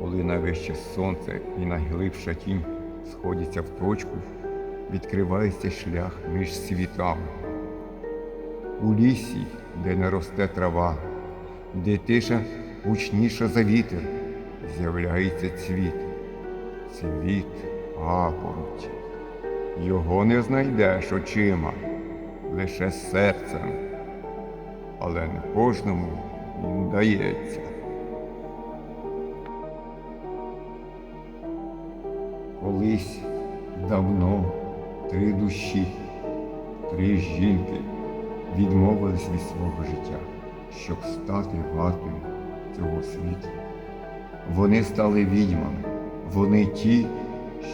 коли найвище сонце і найглибша тінь сходяться в точку, відкривається шлях між світами. У лісі, де не росте трава, де тиша гучніша за вітер, з'являється цвіт, цвіт папороті. Його не знайдеш очима, лише серцем, але не кожному він дається. Колись давно три душі, три жінки відмовились від свого життя, щоб стати вартою цього світу. Вони стали відьмами, вони ті,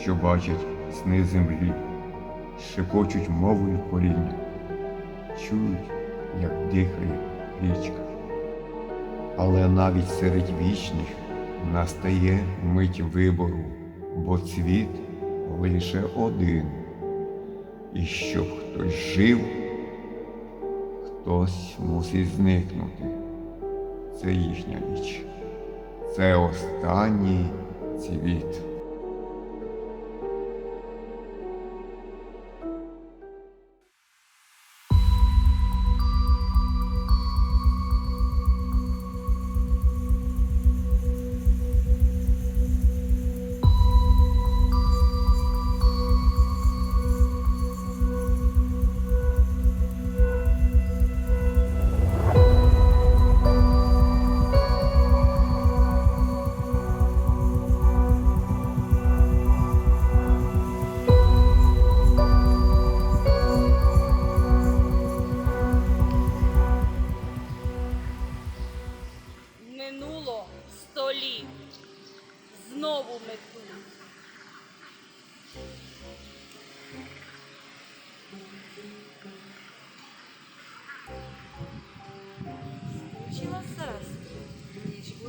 що бачать сни землі, шепочуть мовою коріння, чують, як дихає річка. Але навіть серед вічних настає мить вибору, бо цвіт лише один. І щоб хтось жив, хтось мусить зникнути. Це їхня річ. Це останній цвіт.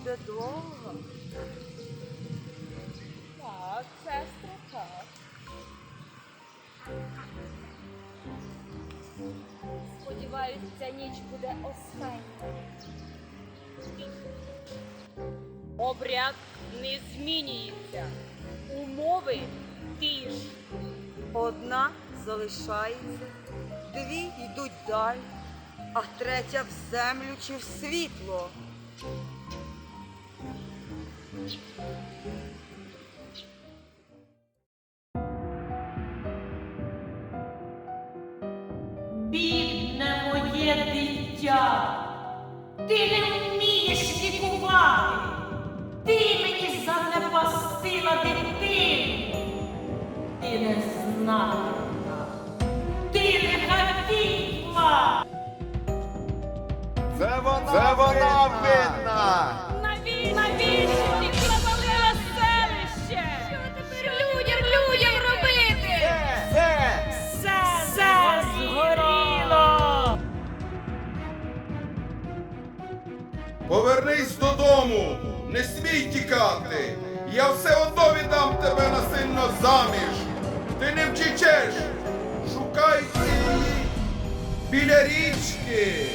Буде довга. Так, сестра, так. Сподіваюсь, ця ніч буде остання. Обряд не змінюється. Умови ті ж. Одна залишається, дві йдуть далі, а третя в землю чи в світло. Бідне моє дитя, ти не вмієш лікувати, ти мені занепастила дитину, ти не знайка, ти не вона, Це вона винна! Навіщо, навіщо селище? Що людям, людям робити? Все, все згоріло. Повернись додому, не смій тікати. Я все одно віддам тебе насильно заміж. Ти не втічеш. Шукай її біля річки.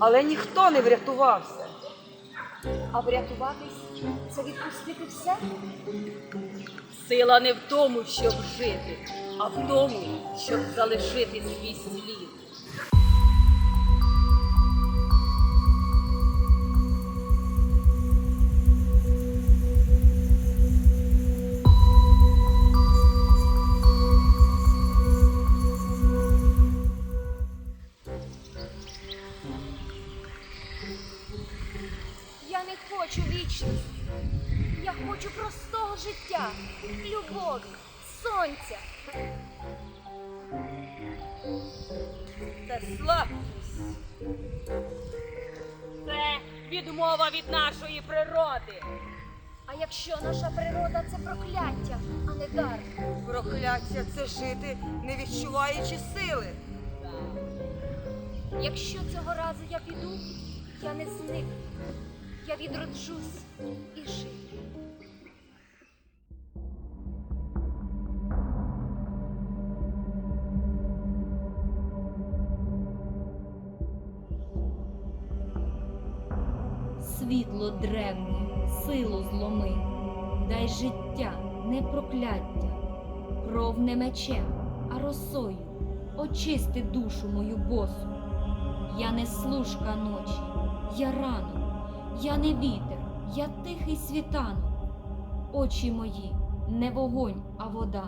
Але ніхто не врятувався. А врятуватись це відпустити все? Сила не в тому, щоб жити, а в тому, щоб залишити свій слід. Хочу вічності. Я хочу простого життя, любові, сонця. Це слабкість. Це відмова від нашої природи. А якщо наша природа це прокляття, а не дар, Прокляття це жити, не відчуваючи сили. якщо цього разу я піду, я не зникну. Я відроджусь і жити. Світло древнє, силу зломи, дай життя, не прокляття, кров не мечем, а росою, очисти душу мою босу. Я не служка ночі, я ранок, я не вітер, я тихий світанок. Очі мої не вогонь, а вода,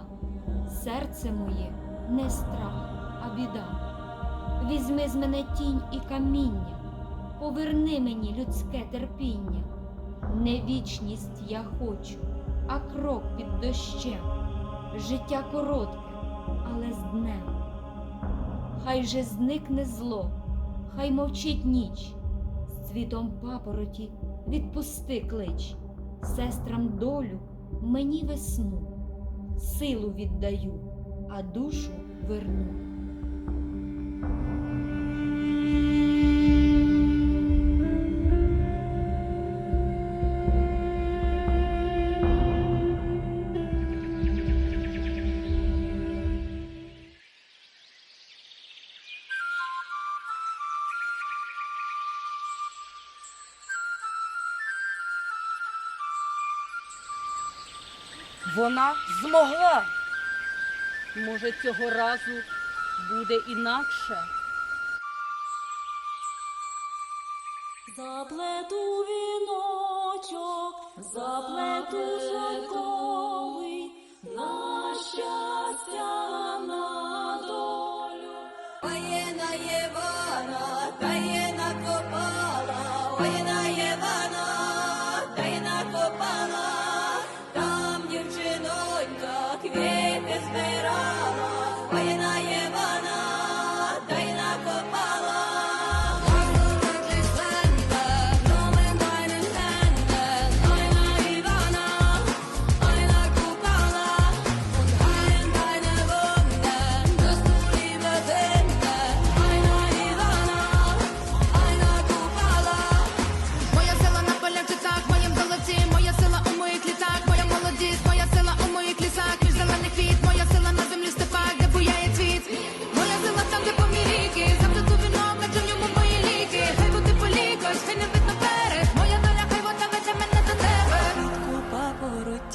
серце моє не страх, а біда. Візьми з мене тінь і каміння, поверни мені людське терпіння. Не вічність я хочу, а крок під дощем. Життя коротке, але з днем. Хай же зникне зло, хай мовчить ніч, з папороті відпусти клич, сестрам долю, мені весну, силу віддаю, а душу верну. Вона змогла. Може, цього разу буде інакше. Заплету віночок, заплету шовковий,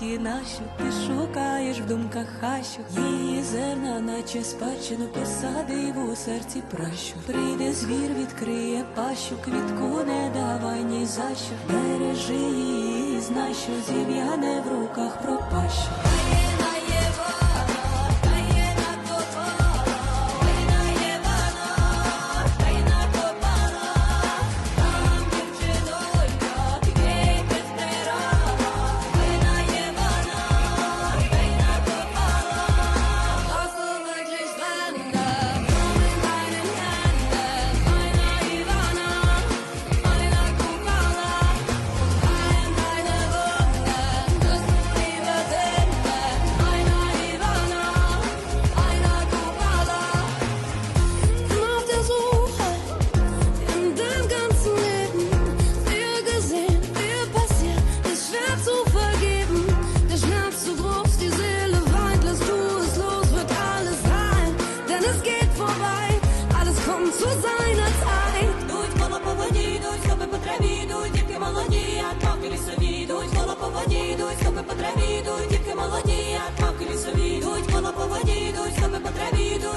папороті нашу ти шукаєш в думках хащу? Її зерна, наче спадщину посадив у серці пращу. Прийде звір, відкриє пащу, квітку не давай ні за що. Бережи її, знай, що зів'яне в руках пропащу коло по воді, йдуть,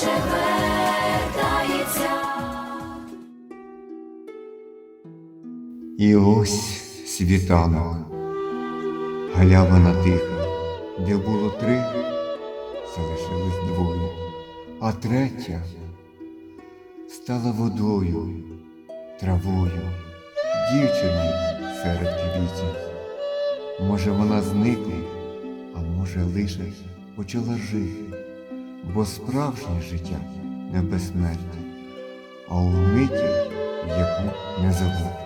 вертається. І ось світанок, галявина тиха, Де було три, залишилось двоє, а третя стала водою, травою, дівчиною серед квітів. Може, вона зникла, а може, лише почала жити, бо справжнє життя не безсмертне, а у миті, яку не забути.